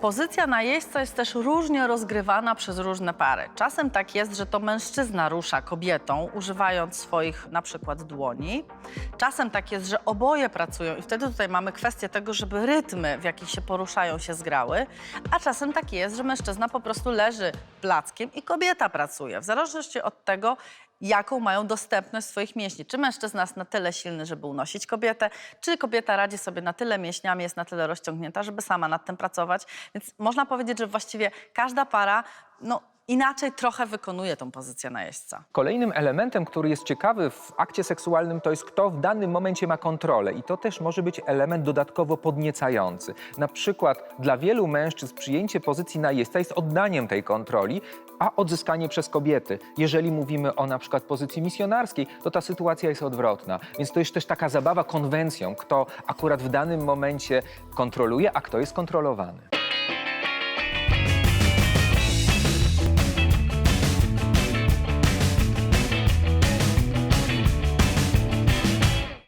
Pozycja najeźdźca jest też różnie rozgrywana przez różne pary. Czasem tak jest, że to mężczyzna rusza kobietą, używając swoich na przykład dłoni. Czasem tak jest, że oboje pracują i wtedy tutaj mamy kwestię tego, żeby rytmy, w jakich się poruszają, się zgrały. A czasem tak jest, że mężczyzna po prostu leży plackiem i kobieta pracuje. W zależności od tego, jaką mają dostępność swoich mięśni. Czy mężczyzna jest na tyle silny, żeby unosić kobietę, czy kobieta radzi sobie na tyle mięśniami, jest na tyle rozciągnięta, żeby sama nad tym pracować. Więc można powiedzieć, że właściwie każda para no, inaczej trochę wykonuje tą pozycję najeźdźca. Kolejnym elementem, który jest ciekawy w akcie seksualnym, to jest kto w danym momencie ma kontrolę. I to też może być element dodatkowo podniecający. Na przykład dla wielu mężczyzn przyjęcie pozycji najeźdźca jest oddaniem tej kontroli, a odzyskanie przez kobiety. Jeżeli mówimy o na przykład pozycji misjonarskiej, to ta sytuacja jest odwrotna. Więc to jest też taka zabawa konwencją, kto akurat w danym momencie kontroluje, a kto jest kontrolowany.